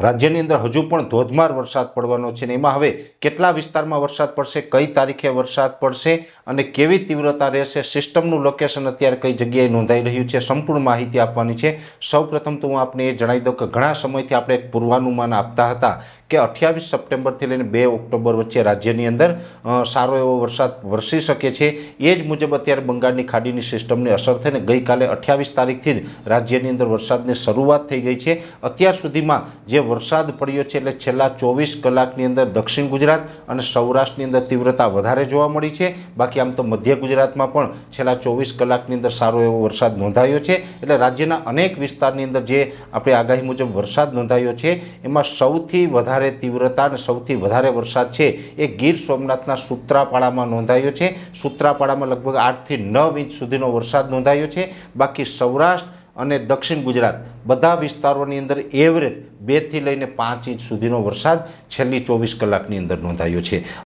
રાજ્યની અંદર હજુ પણ ધોધમાર વરસાદ પડવાનો છે ને એમાં હવે કેટલા વિસ્તારમાં વરસાદ પડશે, કઈ તારીખે વરસાદ પડશે અને કેવી તીવ્રતા રહેશે, સિસ્ટમનું લોકેશન અત્યારે કઈ જગ્યાએ નોંધાઈ રહ્યું છે, સંપૂર્ણ માહિતી આપવાની છે. સૌપ્રથમ તો હું આપને એ જણાવી દઉં કે ઘણા સમયથી આપણે પૂર્વાનુમાન આપતા હતા કે અઠ્યાવીસ સપ્ટેમ્બરથી લઈને બે ઓક્ટોબર વચ્ચે રાજ્યની અંદર સારો એવો વરસાદ વરસી શકે છે. એ જ મુજબ અત્યારે બંગાળની ખાડીની સિસ્ટમની અસર થઈને ગઈકાલે અઠ્યાવીસ તારીખથી જ રાજ્યની અંદર વરસાદની શરૂઆત થઈ ગઈ છે. અત્યાર સુધીમાં જે વરસાદ પડ્યો છે એટલે છેલ્લા ચોવીસ કલાકની અંદર દક્ષિણ ગુજરાત અને સૌરાષ્ટ્રની અંદર તીવ્રતા વધારે જોવા મળી છે. બાકી આમ તો મધ્ય ગુજરાતમાં પણ છેલ્લા ચોવીસ કલાકની અંદર સારો એવો વરસાદ નોંધાયો છે. એટલે રાજ્યના અનેક વિસ્તારની અંદર જે આપણે આગાહી મુજબ વરસાદ નોંધાયો છે, એમાં સૌથી વધારે તીવ્રતા અને સૌથી વધારે વરસાદ છે એ ગીર સોમનાથના સૂત્રાપાડામાં નોંધાયો છે. સૂત્રાપાડામાં લગભગ આઠથી નવ ઇંચ સુધીનો વરસાદ નોંધાયો છે. બાકી સૌરાષ્ટ્ર અને દક્ષિણ ગુજરાત બધા વિસ્તારોની અંદર એવરેજ બેથી લઈને પાંચ ઇંચ સુધીનો વરસાદ છેલ્લી ચોવીસ કલાકની અંદર નોંધાયો છે.